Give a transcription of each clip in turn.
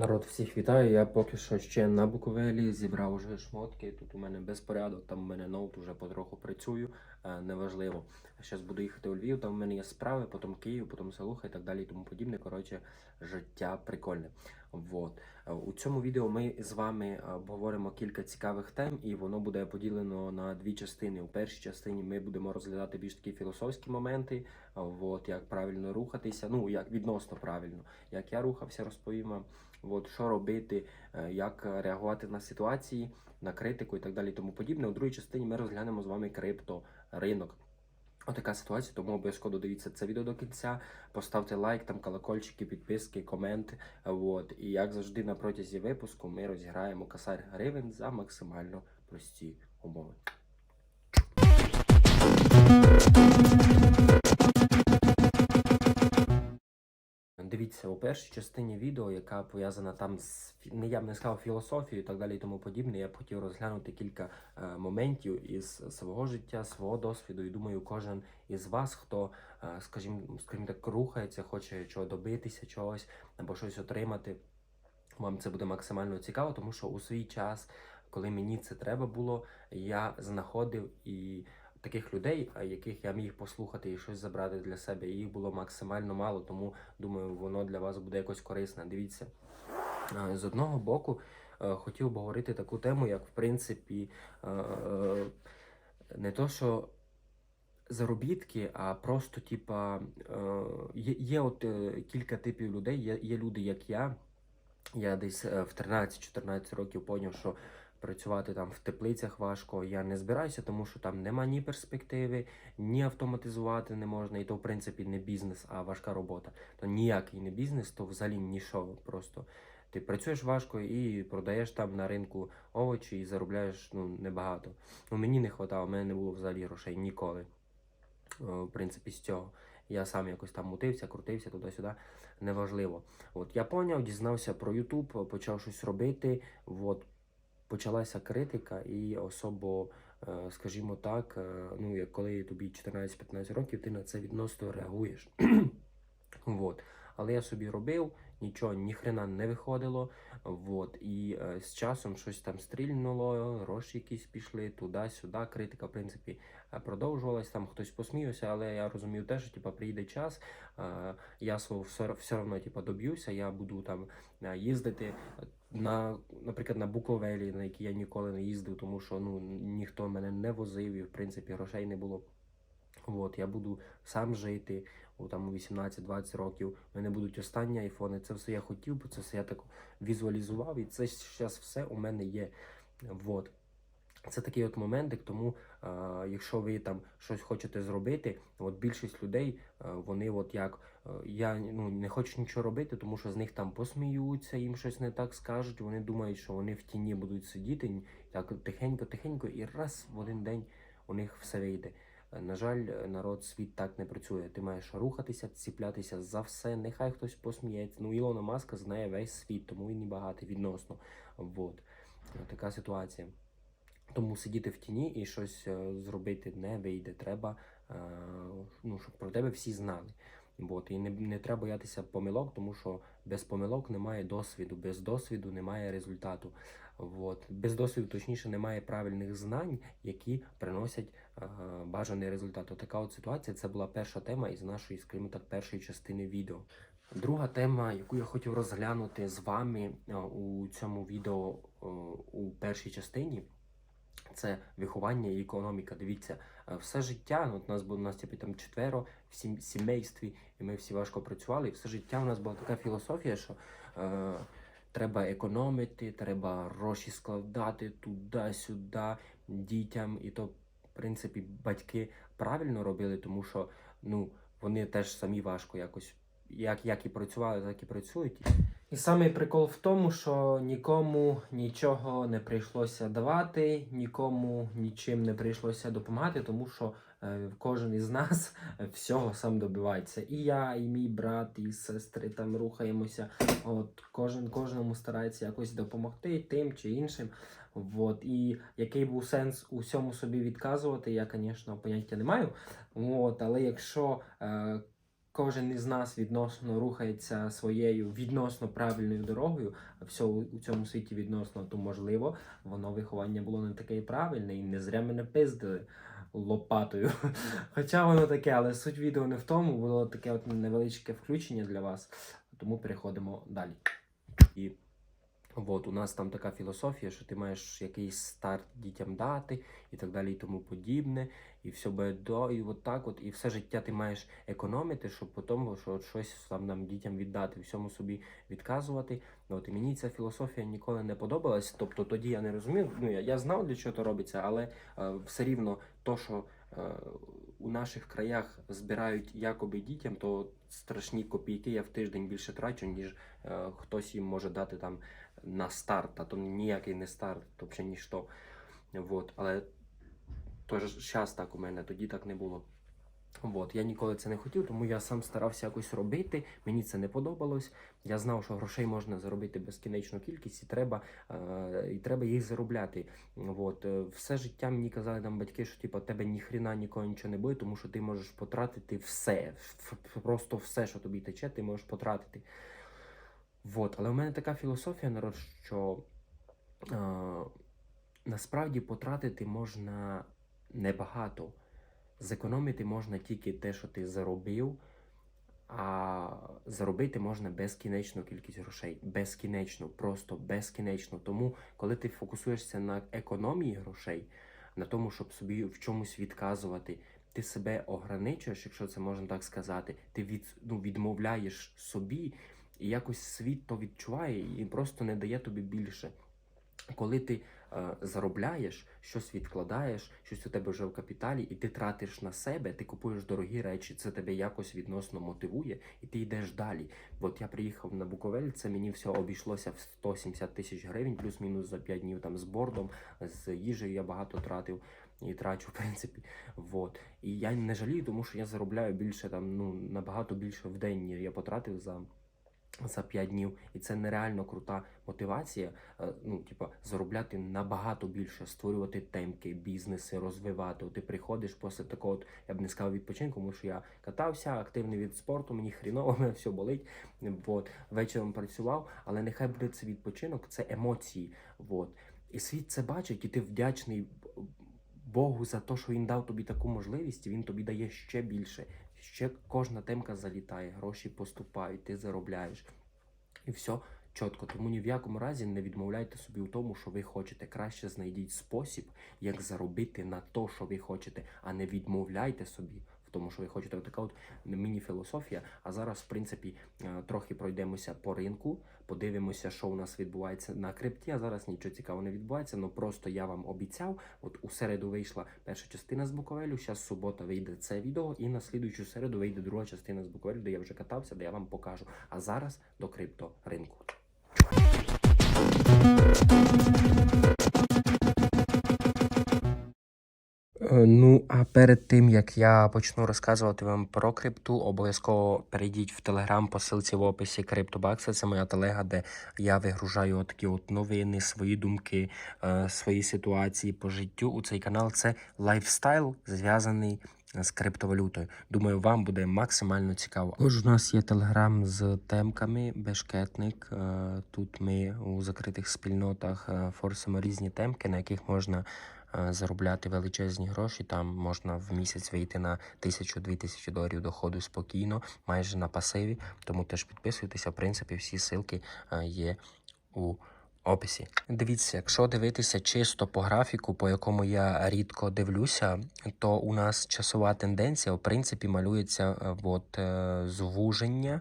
Народ, всіх вітаю. Я поки що ще на Буковелі зібрав уже шмотки. Тут у мене безпорядок, там у мене ноут уже потроху працюю. Е, неважливо. Зараз буду їхати у Львів, там у мене є справи, потім Київ, потім Селуха і так далі і тому подібне. Коротше, життя прикольне. Вот. Е, У цьому відео ми з вами е, обговоримо кілька цікавих тем, і воно буде поділено на дві частини. У першій частині ми будемо розглядати більш такі філософські моменти, от, як правильно рухатися, ну як відносно правильно, як я рухався, розповім вам. От, що робити, е, як реагувати на ситуації, на критику і так далі. Тому подібне. У другій частині ми розглянемо з вами крипторинок. Отака ситуація, тому обов'язково додивіться це відео до кінця. Поставте лайк, там колокольчики, підписки, коменти. От. І як завжди, на протязі випуску ми розіграємо косарь гривень за максимально прості умови. Дивіться, у першій частині відео, яка пов'язана там з не я б не сказав філософією і так далі і тому подібне, я б хотів розглянути кілька е, моментів із свого життя, свого досвіду. І думаю, кожен із вас, хто, е, скажімо, скажімо так, рухається, хоче чого добитися, чогось або щось отримати. Вам це буде максимально цікаво, тому що у свій час, коли мені це треба було, я знаходив і таких людей, яких я міг послухати і щось забрати для себе. Їх було максимально мало, тому думаю, воно для вас буде якось корисне. Дивіться. З одного боку, е, хотів би говорити таку тему, як в принципі, е, е, не то, що заробітки, а просто, типа, є, є от кілька типів людей, є, є люди, як я. Я десь в 13-14 років поняв, що працювати там в теплицях важко. Я не збираюся, тому що там нема ні перспективи, ні автоматизувати не можна, і то, в принципі, не бізнес, а важка робота. То ніякий не бізнес, то взагалі нічого. Просто ти працюєш важко і продаєш там на ринку овочі і заробляєш ну, небагато. Ну, мені не вистачало, в мене не було взагалі грошей ніколи. Е, В принципі, з цього. Я сам якось там мутився, крутився туди-сюди, неважливо. От я поняв, дізнався про YouTube, почав щось робити. От почалася критика, і особо, е, скажімо так, е, ну як коли тобі 14-15 років, ти на це відносно реагуєш. Вот. Але я собі робив, нічого ніхрена не виходило. Вот. І е, з часом щось там стрільнуло, гроші якісь пішли туди-сюди. Критика, в принципі, продовжувалась. Там хтось посміявся, але я розумію те, що типа, прийде час, е, я свого все, одно типа, доб'юся, я буду там е, їздити на, наприклад, на Буковелі, на якій я ніколи не їздив, тому що ну, ніхто мене не возив і, в принципі, грошей не було. От, я буду сам жити у там 18-20 років. У мене будуть останні айфони. Це все я хотів, бо це все я так візуалізував, і це зараз все у мене є. Вот. Це такий от моментик, тому е, якщо ви там щось хочете зробити, от більшість людей, е, вони от як е, я ну, не хочу нічого робити, тому що з них там посміються, їм щось не так скажуть. Вони думають, що вони в тіні будуть сидіти, так тихенько, тихенько, і раз в один день у них все вийде. На жаль, народ світ так не працює. Ти маєш рухатися, ціплятися за все. Нехай хтось посміється. Ну, Ілона Маска знає весь світ, тому він і багатий відносно. Вот. Е, Така ситуація. Тому сидіти в тіні і щось е, зробити не вийде. Треба, е, ну, щоб про тебе всі знали. От. І не, не треба боятися помилок, тому що без помилок немає досвіду, без досвіду немає результату. От. Без досвіду, точніше, немає правильних знань, які приносять е, бажаний результат. Така от ситуація. Це була перша тема із нашої, скажімо так, першої частини відео. Друга тема, яку я хотів розглянути з вами е, у цьому відео у першій частині, це виховання і економіка. Дивіться, е, все життя, ну, от нас було у нас типу, там четверо в сім- сімействі, і ми всі важко працювали. І все життя у нас була така філософія, що е, треба економити, треба гроші складати туди-сюди дітям. І то, в принципі, батьки правильно робили, тому що ну, вони теж самі важко якось. Як, як і працювали, так і працюють. І самий прикол в тому, що нікому нічого не прийшлося давати, нікому нічим не прийшлося допомагати, тому що е, кожен із нас всього сам добивається. І я, і мій брат, і сестри там рухаємося. От кожен кожному старається якось допомогти тим чи іншим. От, і який був сенс у всьому собі відказувати, я, звісно, поняття не маю. От, але якщо е, кожен із нас відносно рухається своєю відносно правильною дорогою, а все у цьому світі відносно, то можливо, воно виховання було не таке правильне, і не зря мене пиздили лопатою. Хоча воно таке, але суть відео не в тому, було таке от невеличке включення для вас, тому переходимо далі. І от у нас там така філософія, що ти маєш якийсь старт дітям дати і так далі, і тому подібне, і все буде до, і от так от, і все життя ти маєш економити, щоб потім що щось там нам дітям віддати, всьому собі відказувати. Ну, От і мені ця філософія ніколи не подобалась. Тобто тоді я не розумів. Ну я, я знав для чого то робиться, але е, все рівно то, що е, у наших краях збирають якоби дітям, то страшні копійки я в тиждень більше трачу, ніж е, хтось їм може дати там на старт, а то ніякий не старт, то взагалі ніщо. Вот. Але тож зараз так у мене, тоді так не було. От, я ніколи це не хотів, тому я сам старався якось робити. Мені це не подобалось. Я знав, що грошей можна заробити безкінечну кількість, і треба, е, і треба їх заробляти. От, е, все життя мені казали там батьки, що типу, тебе ніхрена нікого нічого не буде, тому що ти можеш потратити все. Просто все, що тобі тече, ти можеш потратити. Вот. Але у мене така філософія, народ, що е, насправді потратити можна небагато. Зекономити можна тільки те, що ти заробив, а заробити можна безкінечну кількість грошей. Безкінечно, просто безкінечно. Тому, коли ти фокусуєшся на економії грошей, на тому, щоб собі в чомусь відказувати, ти себе ограничуєш, якщо це можна так сказати, ти від, ну, відмовляєш собі, і якось світ то відчуває і просто не дає тобі більше. Коли ти заробляєш, щось відкладаєш, щось у тебе вже в капіталі, і ти тратиш на себе, ти купуєш дорогі речі, це тебе якось відносно мотивує, і ти йдеш далі. От я приїхав на Буковель, це мені все обійшлося в 170 тисяч гривень, плюс-мінус за 5 днів там з бордом, з їжею я багато тратив і трачу, в принципі. Вот. І я не жалію, тому що я заробляю більше там, ну набагато більше в день, ніж я потратив за. За 5 днів, і це нереально крута мотивація. е, Ну, типа, заробляти набагато більше, створювати темки, бізнеси, розвивати. От ти приходиш після такого, от, я б не сказав відпочинку, тому що я катався, активний від спорту, мені хріново, мене все болить. От, вечором працював, але нехай буде це відпочинок, це емоції. От. І світ це бачить, і ти вдячний Богу за те, що він дав тобі таку можливість, він тобі дає ще більше. Ще кожна темка залітає, гроші поступають, ти заробляєш. І все чітко. Тому ні в якому разі не відмовляйте собі у тому, що ви хочете. Краще знайдіть спосіб, як заробити на то, що ви хочете, а не відмовляйте собі тому, що ви хочете. Отака от міні-філософія. А зараз, в принципі, е, трохи пройдемося по ринку, подивимося, що у нас відбувається на крипті. А зараз нічого цікавого не відбувається. Ну просто я вам обіцяв. От у середу вийшла перша частина з Буковелю. Зараз субота вийде це відео, і на слідуючу середу вийде друга частина з Буковелю, де я вже катався, де я вам покажу. А зараз до крипторинку. Ну, а перед тим як я почну розказувати вам про крипту, обов'язково перейдіть в телеграм по ссылці в описі Криптобакса. Це моя телега, де я вигружаю такі от новини, свої думки, е, свої ситуації по життю. У цей канал це лайфстайл, зв'язаний з криптовалютою. Думаю, вам буде максимально цікаво. Тож у нас є телеграм з темками, бешкетник. Е, Тут ми у закритих спільнотах е, форсимо різні темки, на яких можна е, заробляти величезні гроші. Там можна в місяць вийти на тисячу-дві тисячі доларів доходу спокійно, майже на пасиві. Тому теж підписуйтеся. В принципі, всі ссылки е, є у описі. Дивіться, якщо дивитися чисто по графіку, по якому я рідко дивлюся, то у нас часова тенденція, в принципі, малюється е, от, е, звуження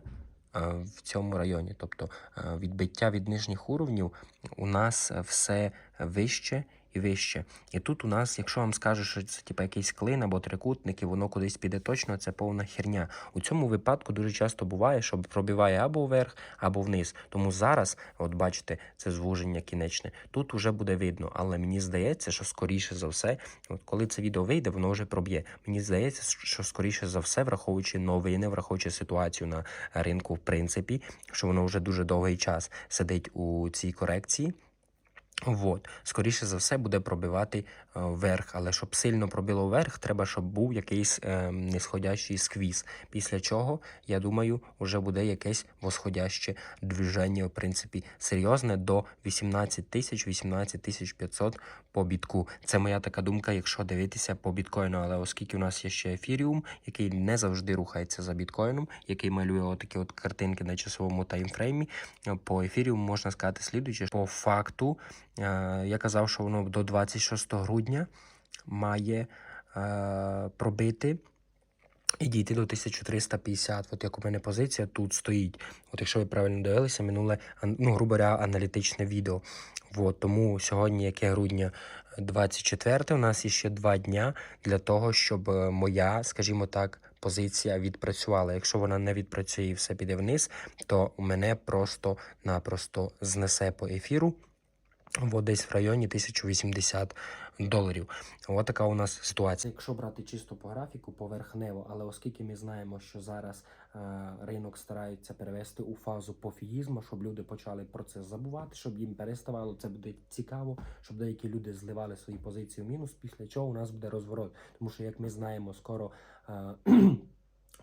е, в цьому районі. Тобто е, відбиття від нижніх уровнів у нас е, все вище і вище. І тут у нас, якщо вам скажуть, що це типу, якийсь клин або трикутник, і воно кудись піде точно, це повна херня. У цьому випадку дуже часто буває, що пробиває або вверх, або вниз. Тому зараз, от бачите, це звуження кінечне. Тут уже буде видно, але мені здається, що скоріше за все, от коли це відео вийде, воно вже проб'є. Мені здається, що скоріше за все, враховуючи новини, враховуючи ситуацію на ринку, в принципі, що воно вже дуже довгий час сидить у цій корекції. Вот. Скоріше за все буде пробивати е, вверх, але щоб сильно пробило вверх, треба, щоб був якийсь е, нисходящий сквіз. Після чого, я думаю, вже буде якесь восходяще движення, в принципі, серйозне до 18 тисяч, 18 тисяч 500 по бітку. Це моя така думка, якщо дивитися по біткоїну. Але оскільки у нас є ще ефіріум, який не завжди рухається за біткоїном, який малює отакі от картинки на часовому таймфреймі, е, по ефіріуму можна сказати слідуюче. По факту, е, я казав, що воно до 26 грудня має е, пробити. І дійти до 1350. От як у мене позиція тут стоїть. От якщо ви правильно дивилися, минуле, ну, грубо говоря, аналітичне відео. От, тому сьогодні, яке грудня 24, у нас є ще два дня для того, щоб е, моя, скажімо так, позиція відпрацювала. Якщо вона не відпрацює і все піде вниз, то мене просто-напросто знесе по ефіру. От десь в районі 1080 доларів. Ось така у нас ситуація. Якщо брати чисто по графіку, поверхнево, але оскільки ми знаємо, що зараз е, ринок старається перевести у фазу пофігізму, щоб люди почали про це забувати, щоб їм переставало це буде цікаво, щоб деякі люди зливали свої позиції в мінус, після чого у нас буде розворот. Тому що, як ми знаємо, скоро е,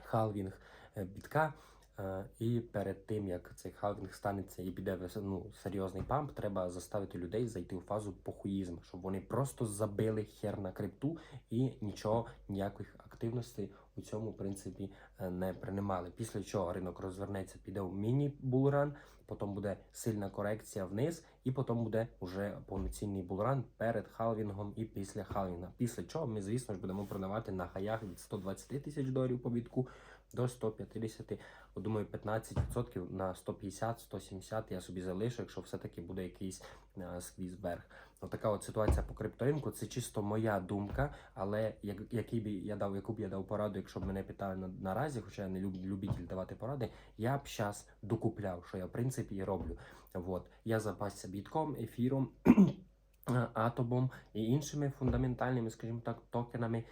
халвінг е, бітка. Е, І перед тим як цей халвінг станеться і піде ну, серйозний памп, треба заставити людей зайти у фазу похуїзму, щоб вони просто забили хер на крипту і нічого, ніяких активностей у цьому принципі е, не приймали. Після чого ринок розвернеться, піде в міні-булран, потім буде сильна корекція вниз, і потім буде вже повноцінний булран перед халвінгом і після халвінга. Після чого ми, звісно ж, будемо продавати на хаях від 120 тисяч доларів по бітку до 150, От, думаю, 15% на 150-170 я собі залишу, якщо все-таки буде якийсь е, сквіз вверх. От така от ситуація по крипторинку. Це чисто моя думка, але як, який би я дав, яку б я дав пораду, якщо б мене питали на, наразі, хоча я не люб, любитель давати поради, я б зараз докупляв, що я в принципі і роблю. Вот. Я запасся бітком, ефіром, атомом і іншими фундаментальними, скажімо так, токенами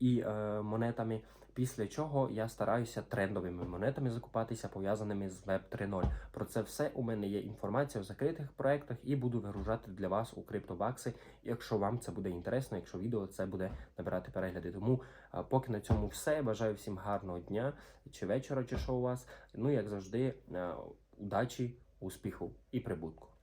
і е, монетами. Після чого я стараюся трендовими монетами закупатися, пов'язаними з Web 3.0. Про це все у мене є інформація в закритих проектах і буду вигружати для вас у криптобакси, якщо вам це буде інтересно, якщо відео це буде набирати перегляди. Тому поки на цьому все. Бажаю всім гарного дня чи вечора, чи що у вас. Ну як завжди, е, удачі, успіху і прибутку.